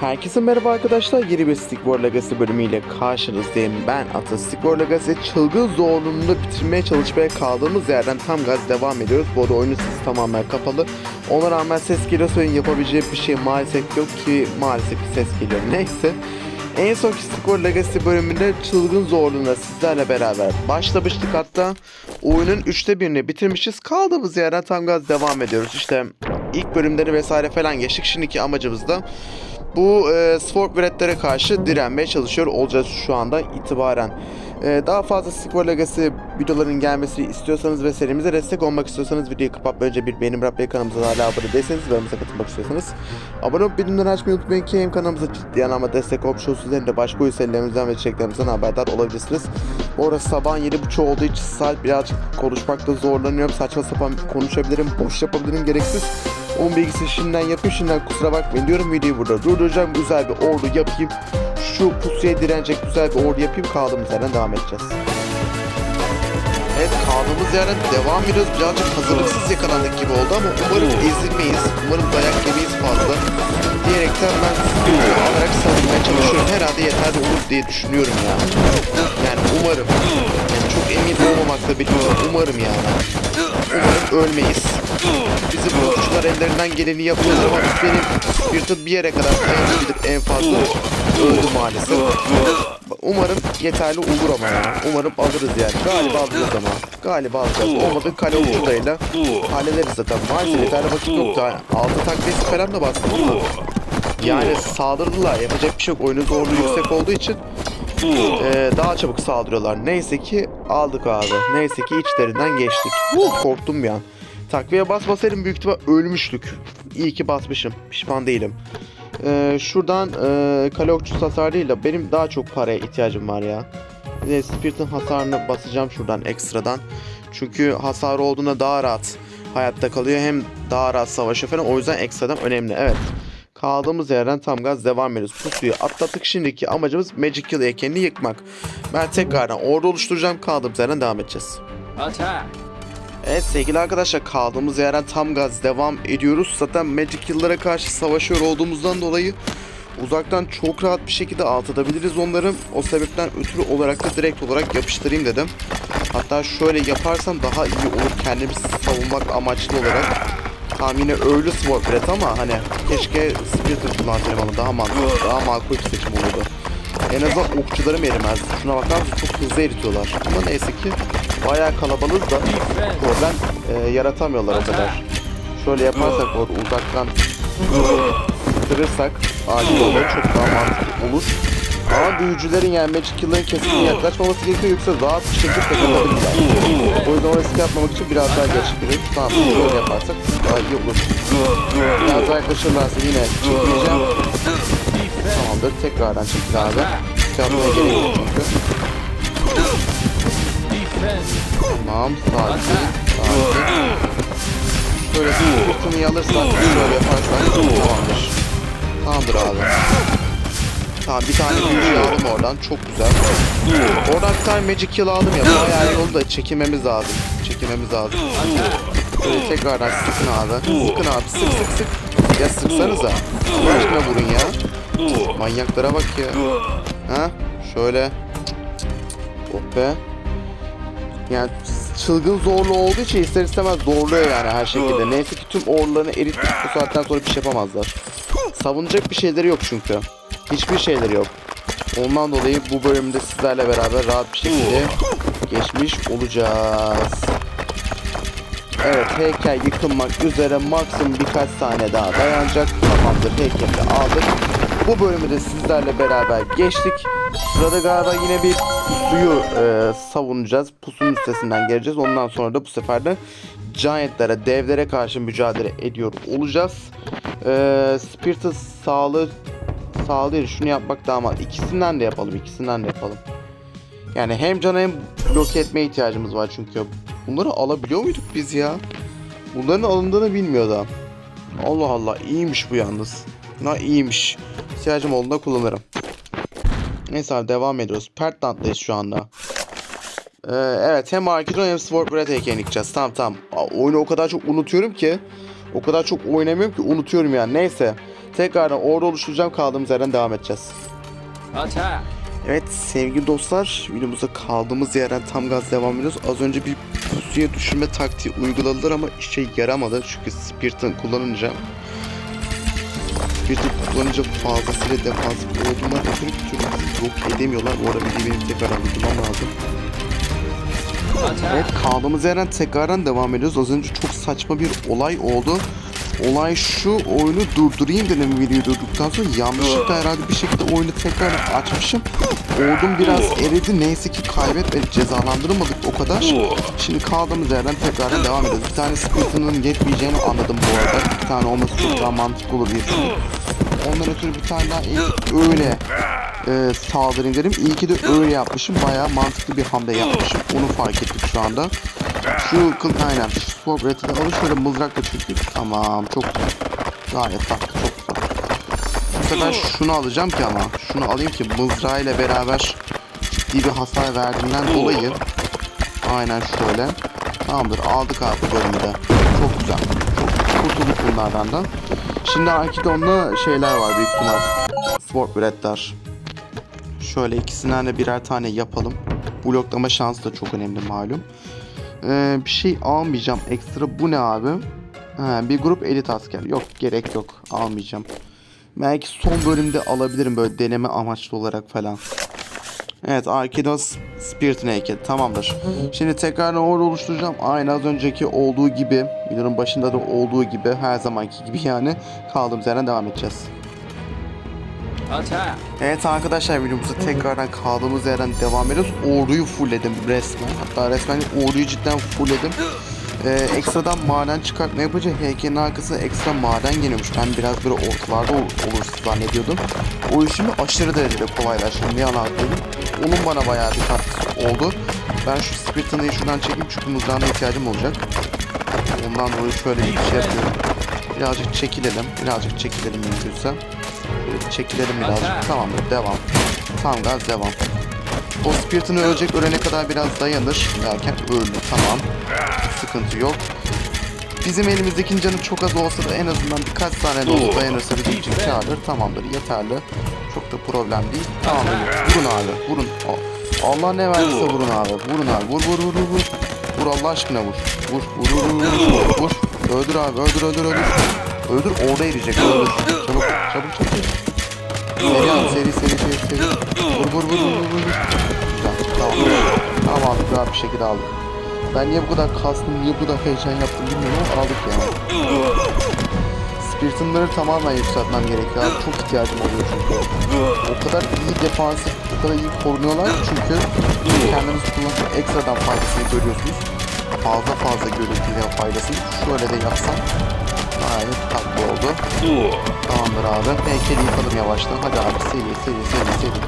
Herkese merhaba arkadaşlar. Yeni bir Stick War Legacy bölümüyle karşınızdayım. Ben Ata Stick War Legacy çılgın zorluğunu bitirmeye çalışmaya kaldığımız yerden tam gaz devam ediyoruz. Bu arada oyunun sesi tamamen kapalı. Ona rağmen ses geliyorsa oyun yapabileceği bir şey maalesef yok ki maalesef bir ses geliyor. Neyse. En son Stick War Legacy bölümünde çılgın zorluğuna sizlerle beraber başlamıştık hatta. Oyunun üçte birini bitirmişiz. Kaldığımız yerden tam gaz devam ediyoruz. İşte ilk bölümleri vesaire falan geçtik. Şimdiki amacımız da bu e, spor üretlere karşı direnmeye çalışıyor olacağız şu anda itibaren. E, daha fazla Spor Legacy videoların gelmesini istiyorsanız ve serimize destek olmak istiyorsanız videoyu kapat önce bir beğeni bırakmayı kanalımıza hala abone değilseniz ve aramıza katılmak istiyorsanız abone olup bildirimleri açmayı unutmayın ki hem kanalımıza ciddi anlamda destek olmuş olursunuz hem de başka serilerimizden ve içeriklerimizden haberdar olabilirsiniz. Bu arada sabahın 7.30 olduğu için saat birazcık konuşmakta zorlanıyorum. Saçma sapan konuşabilirim, boş yapabilirim gereksiz. Onun bilgisini şimdiden yapayım şimdiden kusura bakmayın diyorum videoyu burada durduracağım güzel bir ordu yapayım şu pusuya direnecek güzel bir ordu yapayım kaldığımız yerden devam edeceğiz. Evet kaldığımız yerden devam ediyoruz. Birazcık hazırlıksız yakalandık gibi oldu ama umarım ezilmeyiz. Umarım dayak yemeyiz fazla. Diyerekten ben sıkıntı alarak savunmaya çalışıyorum. Herhalde yeterli olur diye düşünüyorum ya. Yani umarım. Yani çok emin olmamakla birlikte umarım yani umarım ölmeyiz Bizim okçular ellerinden geleni yapıyorlar ama benim Spirit'in bir yere kadar dayanabilir en fazla. Öldü maalesef. Umarım yeterli olur ama ya. Umarım alırız yani. Galiba alırız ama. Galiba alacağız. Olmadı kale okçularıyla hallederiz zaten. Maalesef yeterli vakit yoktu. Yani altı takviyesi falan da bastım. Yani saldırdılar. Yapacak bir şey yok. Oyunun zorluğu yüksek olduğu için ee, daha çabuk saldırıyorlar. Neyse ki aldık abi. Neyse ki içlerinden geçtik. Korktum bir an. Takviye basmasaydım büyük ihtimal ölmüştük. İyi ki basmışım. Pişman değilim. Ee, şuradan e, kale okçusu hasar değil de benim daha çok paraya ihtiyacım var ya. De Spirit'in hasarını basacağım şuradan ekstradan. Çünkü hasarı olduğunda daha rahat hayatta kalıyor. Hem daha rahat savaşıyor falan. O yüzden ekstradan önemli. Evet. Kaldığımız yerden tam gaz devam ediyoruz. Pusuyu atlattık. Şimdiki amacımız Magic Kill heykelini yıkmak. Ben tekrardan ordu oluşturacağım. Kaldığımız yerden devam edeceğiz. Attack! Evet sevgili arkadaşlar kaldığımız yerden tam gaz devam ediyoruz. Zaten Magic Kill'lara karşı savaşıyor olduğumuzdan dolayı uzaktan çok rahat bir şekilde alt edebiliriz onları. O sebepten ötürü olarak da direkt olarak yapıştırayım dedim. Hatta şöyle yaparsam daha iyi olur kendimi savunmak amaçlı olarak. Tamam yine öyle sword red ama hani keşke Splitter kullansaydım ama daha mantıklı, daha makul bir seçim olurdu. En azından okçularım erimez. Şuna bakar? Çok hızlı eritiyorlar. Ama neyse ki bayağı kalabalığız da problem e, yaratamıyorlar o kadar. Şöyle yaparsak orada uzaktan kırırsak acil olur. Çok daha mantıklı olur. Ama büyücülerin yani Magic Kill'ların kesin yaklaşmaması gerekiyor yoksa rahat bir şekilde takılabilirler. O yüzden o riski yapmamak için biraz daha geç girelim. Tamam böyle yaparsak daha iyi olur. Biraz daha yaklaşırlarsa yine çekileceğim. Tamamdır tekrardan çekil abi. Yapmaya gerek yok çünkü. Tamam sakin. Sakin. Şöyle fırtınayı alırsak şöyle yaparsak tamamdır. Tamamdır abi. Tamam bir tane büyücü aldım oradan çok güzel. Oradan bir tane magic kill aldım ya bayağı iyi oldu da çekilmemiz lazım. Çekilmemiz lazım. Şöyle tekrardan sıkın abi. Sıkın abi sık sık sık. Ya sıksanıza. Aşkına vurun ya. Manyaklara bak ya. Ha? Şöyle. Oh be. Yani çılgın zorlu olduğu için ister istemez zorluyor yani her şekilde. Neyse ki tüm orlarını erittik bu saatten sonra bir şey yapamazlar. Savunacak bir şeyleri yok çünkü. Hiçbir şeyleri yok. Ondan dolayı bu bölümde sizlerle beraber rahat bir şekilde geçmiş olacağız. Evet heykel yıkılmak üzere maksimum birkaç saniye daha dayanacak. Tamamdır heykeli aldık. Bu bölümü de sizlerle beraber geçtik. Sırada galiba yine bir pusuyu e, savunacağız. Pusunun üstesinden geleceğiz. Ondan sonra da bu sefer de Giant'lara, devlere karşı mücadele ediyor olacağız. E, Spiritus sağlığı değil, şunu yapmak daha mal. İkisinden de yapalım, ikisinden de yapalım. Yani hem cana hem blok etmeye ihtiyacımız var çünkü. Bunları alabiliyor muyduk biz ya? Bunların alındığını bilmiyordum. Allah Allah iyiymiş bu yalnız. Na iyiymiş. İhtiyacım olduğunda kullanırım. Neyse abi devam ediyoruz. Pertnant'tayız şu anda. Ee, evet hem Arkidon hem Sword Breath heykelini gideceğiz. Tamam tamam. Aa, oyunu o kadar çok unutuyorum ki. O kadar çok oynamıyorum ki unutuyorum yani. Neyse. tekrardan ordu oluşturacağım kaldığımız yerden devam edeceğiz. Attack! Evet sevgili dostlar videomuza kaldığımız yerden tam gaz devam ediyoruz. Az önce bir pusuya düşürme taktiği uyguladılar ama işe yaramadı. Çünkü Spirit'ın kullanınca Spirit'in kullanınca fazlasıyla defansif olduğundan ötürü bir türlü yok edemiyorlar. Bu arada bir benim tekrardan durdurmam lazım. Evet kaldığımız yerden tekrardan devam ediyoruz. Az önce çok saçma bir olay oldu. Olay şu oyunu durdurayım dedim videoyu durduktan sonra yanlışlıkla herhalde bir şekilde oyunu tekrar açmışım. Ordum biraz eridi. Neyse ki kaybetmedik. Cezalandırılmadık o kadar. Şimdi kaldığımız yerden tekrardan devam ediyoruz. Bir tane Spirit'ının yetmeyeceğini anladım bu arada. Bir tane olması çok daha mantıklı olur diye. Ondan ötürü bir tane daha öyle e, saldırayım dedim. İyi ki de öyle yapmışım. Bayağı mantıklı bir hamle yapmışım. Onu fark ettik şu anda. Şu kıl aynen. Şu sword rate'i de alın şöyle mızrakla çektik. Tamam çok güzel. Gayet tatlı çok güzel. Bu sefer şunu alacağım ki ama. Şunu alayım ki mızrağıyla beraber ciddi bir hasar verdiğinden dolayı. Aynen şöyle. Tamamdır aldık abi bölümü de. Çok güzel. Çok kurtulduk bunlardan da. Şimdi Arkidon'da şeyler var büyük ihtimal. Sword Bread'ler. Şöyle ikisinden de birer tane yapalım. Bloklama şansı da çok önemli malum. Ee, bir şey almayacağım ekstra. Bu ne abi? Ha, bir grup elit asker. Yok gerek yok. Almayacağım. Belki son bölümde alabilirim böyle deneme amaçlı olarak falan. Evet Arkidos Spirit'in heykeli tamamdır. Şimdi tekrar orada oluşturacağım. Aynı az önceki olduğu gibi. Videonun başında da olduğu gibi. Her zamanki gibi yani. Kaldığımız yerden devam edeceğiz. Evet arkadaşlar videomuza tekrardan kaldığımız yerden devam ediyoruz. Orduyu fullledim resmen. Hatta resmen orduyu cidden fullledim. Ee, ekstradan maden çıkartma yapınca heykelin arkasına ekstra maden geliyormuş. Ben biraz böyle ortalarda ol- olur zannediyordum. O işimi aşırı derecede kolaylaştırdı. Ne yalan söyleyeyim. Onun bana bayağı bir katkısı oldu. Ben şu Spirit'ını şuradan çekeyim çünkü mızrağına ihtiyacım olacak. Ondan dolayı şöyle bir şey yapıyorum. Birazcık çekilelim. Birazcık çekilelim mümkünse. Çekilelim birazcık. Tamamdır devam. Tam gaz devam. O Spirit'ını ölecek ölene kadar biraz dayanır. Derken öldü tamam. Sıkıntı yok. Bizim elimizdeki canı çok az olsa da en azından birkaç tane de olsa dayanırsa bizim için kârdır. Tamamdır yeterli. Çok da problem değil. Tamamdır. Vurun abi vurun. Allah ne verdiyse vurun abi. Vurun abi. Vur vur vur. Vur, vur Allah aşkına vur. Vur vur vur vur vur. Vur. Öldür abi öldür öldür öldür. Öldür orada eriyecek. Öldür. Çabuk çabuk çabuk. Seri al seri seri seri seri. Vur vur vur vur vur. Güzel tamam. Tamam aldık rahat bir şekilde aldık. Ben niye bu kadar kastım, niye bu kadar heyecan yaptım bilmiyorum ama aldık yani. Spiritinleri tamamen yükseltmem gerekiyor abi. Çok ihtiyacım oluyor çünkü. O kadar iyi defansif, o kadar iyi korunuyorlar çünkü kendiniz kullanıp ekstradan faydasını görüyorsunuz. Fazla fazla görüntüyle faydasını. Şöyle de yapsam gayet tatlı oldu. Tamamdır abi. Heykeli yıkalım yavaştan. Hadi abi seri seri seri seri.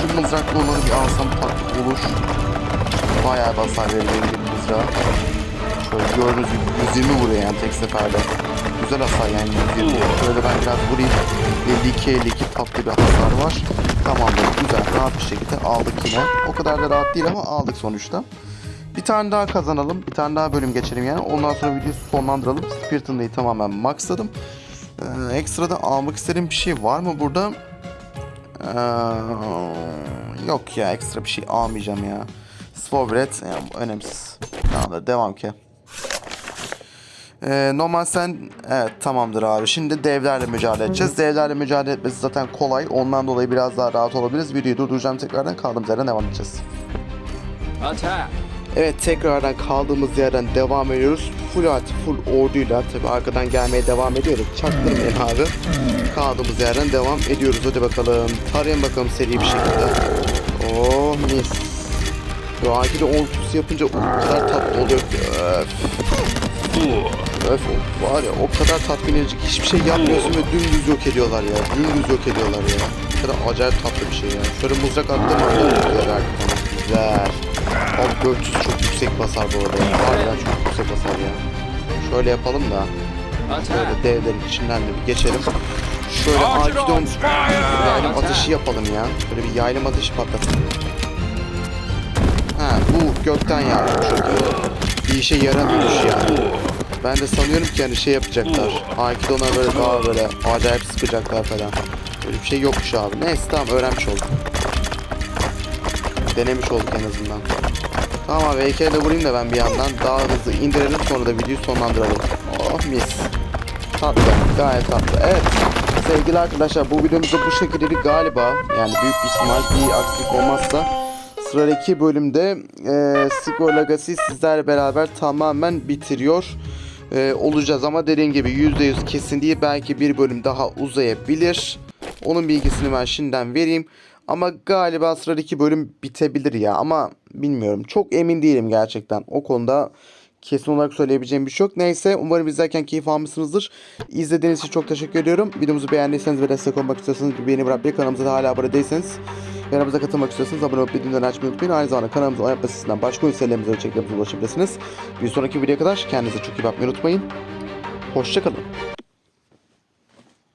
Şu mızraklı olanı bir alsam tatlı olur. Bayağı basar verir bir mızrağı. Şöyle gördüğünüz gibi 120 vuruyor yani tek seferde. Güzel hasar yani 120. Şöyle ben biraz vurayım. 52-52 tatlı bir hasar var. Tamamdır güzel rahat bir şekilde aldık yine. O kadar da rahat değil ama aldık sonuçta. Bir tane daha kazanalım. Bir tane daha bölüm geçelim yani. Ondan sonra videoyu sonlandıralım. Spirit'ındayı tamamen maxladım. Ee, ekstradan almak istediğim bir şey var mı burada? Ee, yok ya ekstra bir şey almayacağım ya. Svobret yani önemsiz. Tamamdır devam ki. Ee, normal sen evet tamamdır abi. Şimdi devlerle mücadele edeceğiz. Devlerle mücadele etmesi zaten kolay. Ondan dolayı biraz daha rahat olabiliriz. Videoyu durduracağım tekrardan kaldığımız yerden devam edeceğiz. Attack! Evet tekrardan kaldığımız yerden devam ediyoruz. Full artı full orduyla tabi arkadan gelmeye devam ediyoruz. Çaktırmayın abi. Kaldığımız yerden devam ediyoruz. Hadi bakalım. Tarayın bakalım seri bir şekilde. Oh mis. Şu anki de ortusu yapınca o kadar tatlı oluyor ki. Öf. Öf var ya o kadar tatmin edici ki hiçbir şey yapmıyorsun ve dümdüz yok ediyorlar ya. Dümdüz yok ediyorlar ya. Bu kadar acayip tatlı bir şey ya. Şöyle mızrak attım güzel. Güzel. Top 400 çok yüksek basar bu arada ya. Harbiden çok yüksek basar ya. Şöyle yapalım da. Böyle devlerin içinden de bir geçelim. Şöyle Arkidon yaylım ateşi yapalım ya. Böyle bir yaylım ateşi patlatalım. Ha bu gökten yağıyor çok iyi. Bir işe yaramıyormuş yani. Ben de sanıyorum ki hani şey yapacaklar. Aikido'na böyle daha böyle acayip sıkacaklar falan. Böyle bir şey yokmuş abi. Neyse tamam öğrenmiş olduk. Denemiş olduk en azından. Tamam abi heykel de vurayım da ben bir yandan daha hızlı indirelim sonra da videoyu sonlandıralım. Oh mis. Tatlı gayet tatlı. Evet sevgili arkadaşlar bu videomuzda bu şekilde galiba yani büyük bir ihtimal bir aksilik olmazsa sıradaki bölümde e, Sigor Legacy sizlerle beraber tamamen bitiriyor e, olacağız ama dediğim gibi %100 kesin değil belki bir bölüm daha uzayabilir. Onun bilgisini ben şimdiden vereyim. Ama galiba sıradaki bölüm bitebilir ya ama bilmiyorum. Çok emin değilim gerçekten. O konuda kesin olarak söyleyebileceğim bir şey yok. Neyse umarım izlerken keyif almışsınızdır. İzlediğiniz için çok teşekkür ediyorum. Videomuzu beğendiyseniz ve destek olmak istiyorsanız bir beğeni bırakmayı kanalımıza da hala abone değilseniz ve aramıza katılmak istiyorsanız abone olup bildirimleri açmayı unutmayın. Aynı zamanda kanalımıza oynatma sitesinden başka oyun serilerimize içeriklerimize ulaşabilirsiniz. Bir sonraki videoya kadar kendinize çok iyi bakmayı unutmayın. Hoşçakalın.